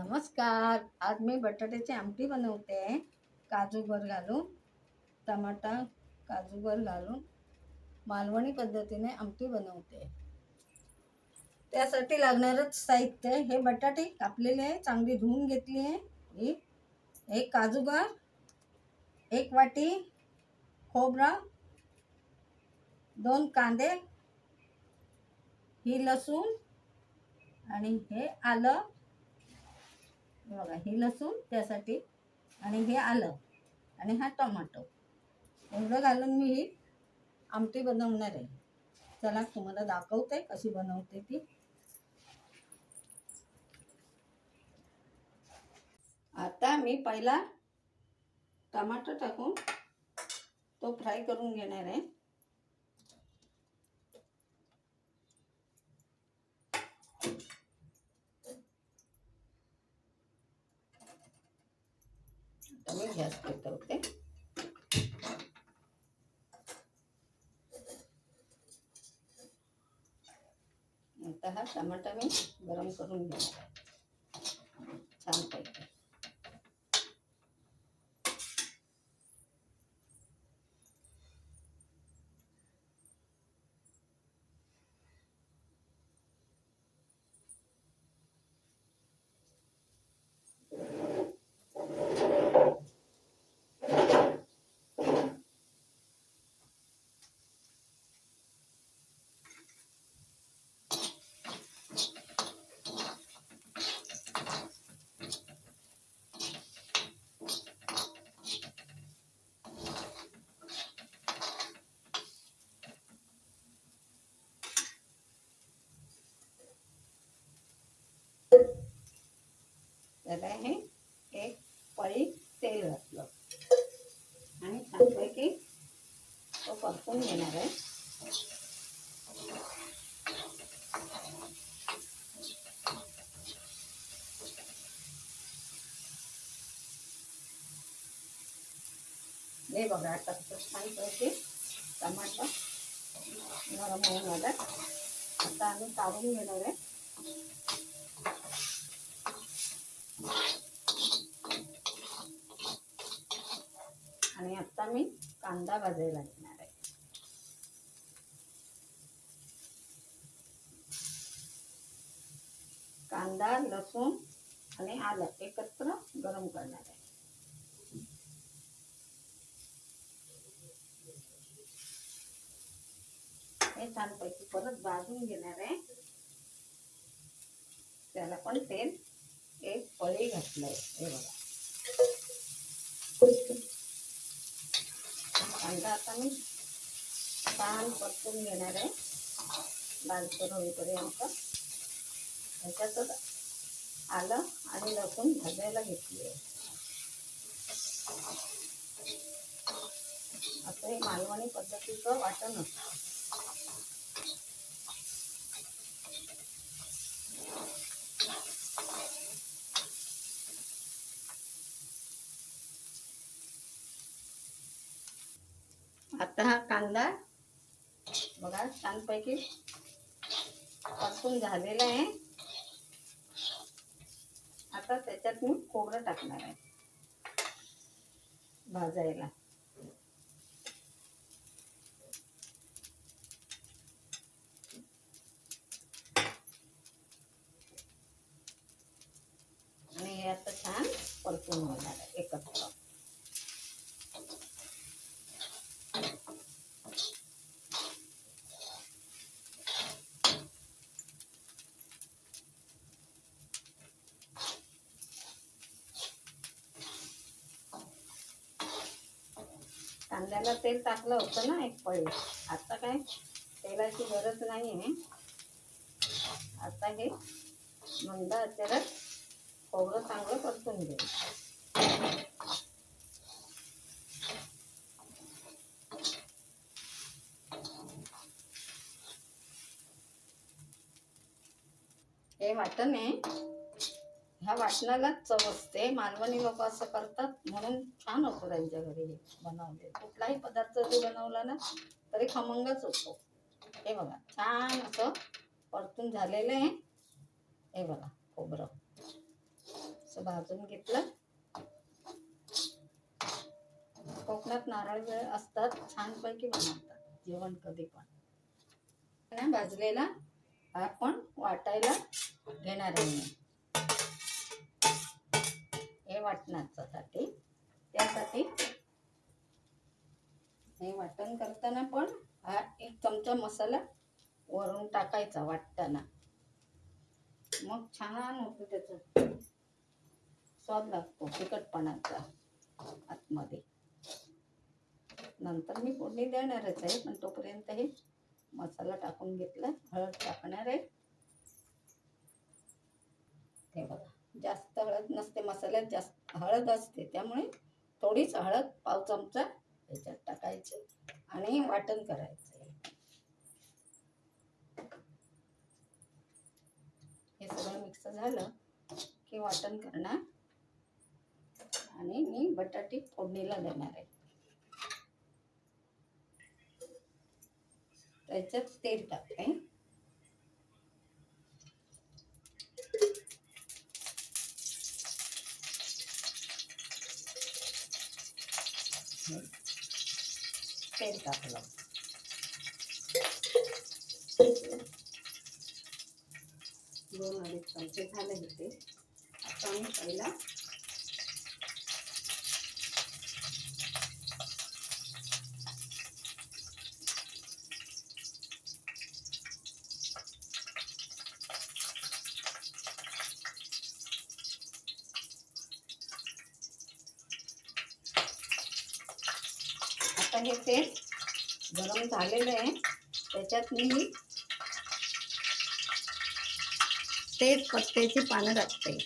नमस्कार. आज मी बटाट्याची आमटी बनवते. काजूगर घालून टमाटा काजूगर घालून मालवणी पद्धतीने आमटी बनवते. त्यासाठी लागणारच साहित्य हे बटाटे कापलेले आहे चांगली धुवून घेतली आहे ही एक काजूगर एक वाटी खोबरा दोन कांदे ही लसूण आणि हे आलं बघा हे लसूण त्यासाठी आणि हे आलं आणि हा टोमॅटो. एवढं घालून मी ही आमटी बनवणार आहे. चला तुम्हाला दाखवते कशी बनवते ती. आता मी पहिला टमाटर टाकून तो फ्राय करून घेणार आहे. मी गॅस पेटवते. आता हा टमाटा मी गरम करून घेणार आहे छान पैकी त्याला हे एक पळी तेल घातलं. आणि छानपैकी तो परतून घेणार आहे. हे बघा आता कसं छानपैकी टमाटर नरम होऊन आलं आता आम्ही काढून घेणार आहे आणि आता मी कांदा भाजायला घेणार आहे. कांदा लसूण आणि आलं एकत्र गरम करणार आहे. हे छानपैकी परत भाजून घेणार आहे. त्याला पण तेल एक पळी घातलंय. हे बघा. कांदा आता मी छान परतून घेणार आहे. लालसर होईपर्यंत ह्याच्यातच आलं आणि लसूण भाजायला घेतली आहे. असं हे मालवणी पद्धतीचं वाटण असतं. आता हा कांदा बघा छानपैकी पासून झालेला आहे. आता त्याच्यात मी खोबरं टाकणार आहे. भाजायला आणि हे आता छान परतून घेणार आहे एकत्र कांद्याला तेल टाकलं होतं ना एक पळी. आता काय? तेलाची गरज नाही आहे आता हे मंद आचेरात खोबरं चांगलं परतून घेऊ हे वाटण आहे. ह्या वाचनालाच चव असते. मालवणी लोक असं करतात म्हणून छान होतो त्यांच्या घरी हे बनवले कुठलाही पदार्थ तू बनवला ना तरी खमंगच होतो. हे बघा छान असं परतून झालेलं आहे. हे बघा खोबरं. असं भाजून घेतलं. कोकणात नारळ वेळ असतात छानपैकी बनवतात जेवण कधी पण. भाजलेला आपण वाटायला घेणार आहे मी. हे वाटण्यासाठी त्यासाठी हे वाटण करताना पण हा एक चमचा मसाला वरून टाकायचा वाटताना. मग छान होतो त्याचं स्वाद लागतो तिखटपणाचा आतमध्ये. नंतर मी फोडणी देणारच आहे पण तोपर्यंत हे मसाला टाकून घेतला हळद टाकणार आहे. ते बघा हळद नसते मसाल्यात जास्त हळद असते. त्यामुळे थोडीच हळद पाव चमचा याच्यात टाकायची आणि वाटण करायचं. हे सगळं मिक्स झालं की वाटण करणार. आणि मी बटाटे फोडणीला देणार आहे. त्याच्यात तेल टाकते. तेल टाकलं दोन अडीच चमचे झाले होते. आता मी पहिला हे तेल गरम झालेलं आहे. त्याच्यात मी तेजपत्त्याची पानं टाकते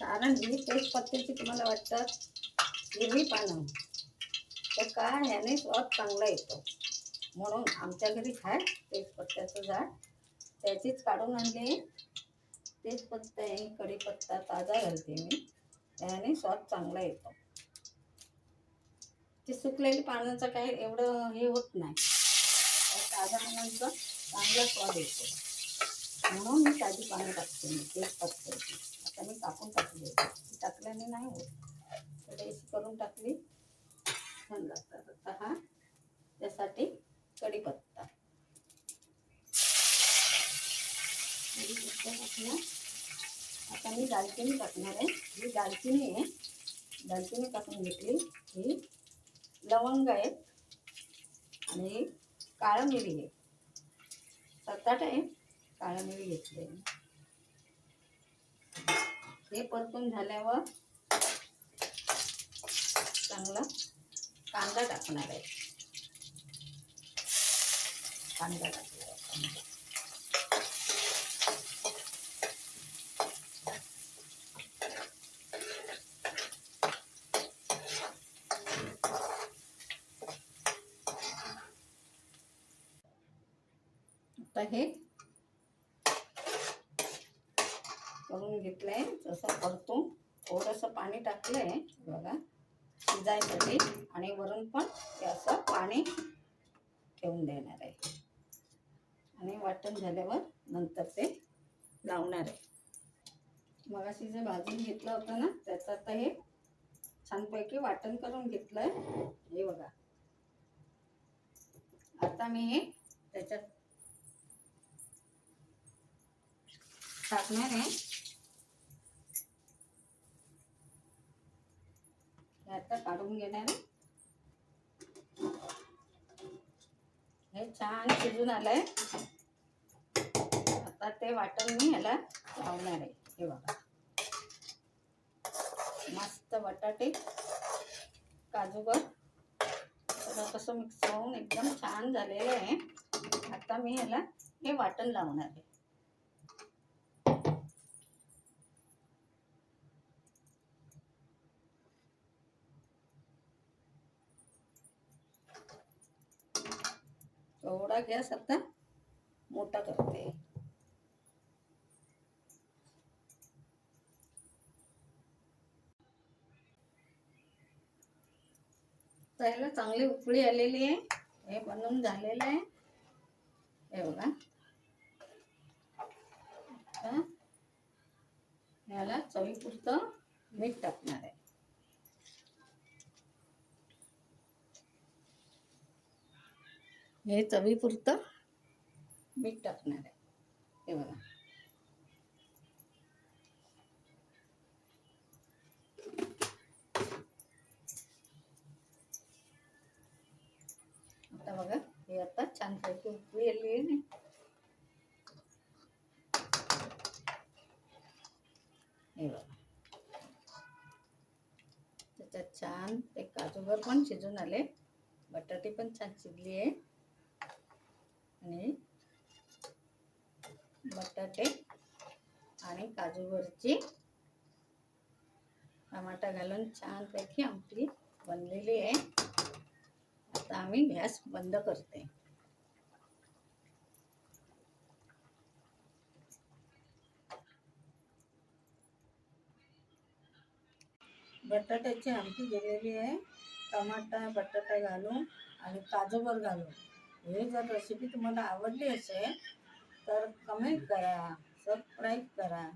कारण ही तेजपत्त्याची तुम्हाला वाटतात हिरवी पानं. तर का ह्याने स्वाद चांगला येतो. म्हणून आमच्या घरी आहे तेजपत्त्याचं झाड. त्याचीच काढून आणले. तेजपत्ता आहे कढीपत्ता ताजा घालते मी. त्याने स्वाद चांगला येतो. ते सुकलेली पानाचं काय एवढं हे होत नाही. त्या ताज्या पानांचा चांगला स्वाद येतो. म्हणून मी ताजी पानं टाकते मी तेच टाकते आता मी कापून टाकली टाकल्याने नाही होत. तर करून टाकली. छान लागतात. आता हा त्यासाठी कढीपत्ता. कढीपत्ता टाकला. आता मी दालचिनी टाकणार आहे. ही दालचिनी आहे. दालचिनी टाकून घेतली. ही लवंग आहेत आणि काळं मिरी आहे. सात आठ आहे काळं मिरी घेतले हे परतून झाल्यावर चांगला कांदा टाकणार आहे. कांदा टाकणार आहे आता हे करून घेतलं आहे तसं परतून थोडंसं पाणी टाकलं आहे बघा शिजायसाठी. आणि वरून पण ते असं पाणी ठेवून देणार आहे. आणि वाटण झाल्यावर नंतर ते लावणार आहे. मगाशी जे भाजून घेतलं होतं ना त्याचं आता हे छानपैकी वाटण करून घेतलं आहे हे बघा. आता मी हे त्याच्यात टाकणार आहे. आता काढून घेणार हे छान शिजून आलंय. आता ते वाटण मी ह्याला लावणार आहे. हे बघा. मस्त बटाटे काजूगर सगळं कसं मिक्स होऊन एकदम छान झालेलं आहे. आता मी ह्याला हे वाटण लावणार आहे. एवढा गॅस आता मोठा करते. त्याला चांगली उकळी आलेली आहे. हे बनवून झालेलं आहे. हे बघा. आता याला चवीपुरतं मीठ टाकणार आहे. हे चवीपुरतं मीठ टाकणार आहे. हे बघा. आता बघा हे आता छानपैकी उकळी आली आहे ना. हे बघा. त्याच्यात छान ते काजूगर पण शिजून आले. बटाटे पण छान शिजली आहे. आणि बटाटे आणि काजूवरची टमाटा घालून छानपैकी आमटी बनलेली आहे. आता आम्ही गॅस बंद करते. बटाट्याची आमटी गेलेली आहे. टमाटा बटाटा घालून आणि काजूवर घालून. हे जर रेसिपी तुम्हाला आवडली असेल तर कमेंट करा सबस्क्राईब करा.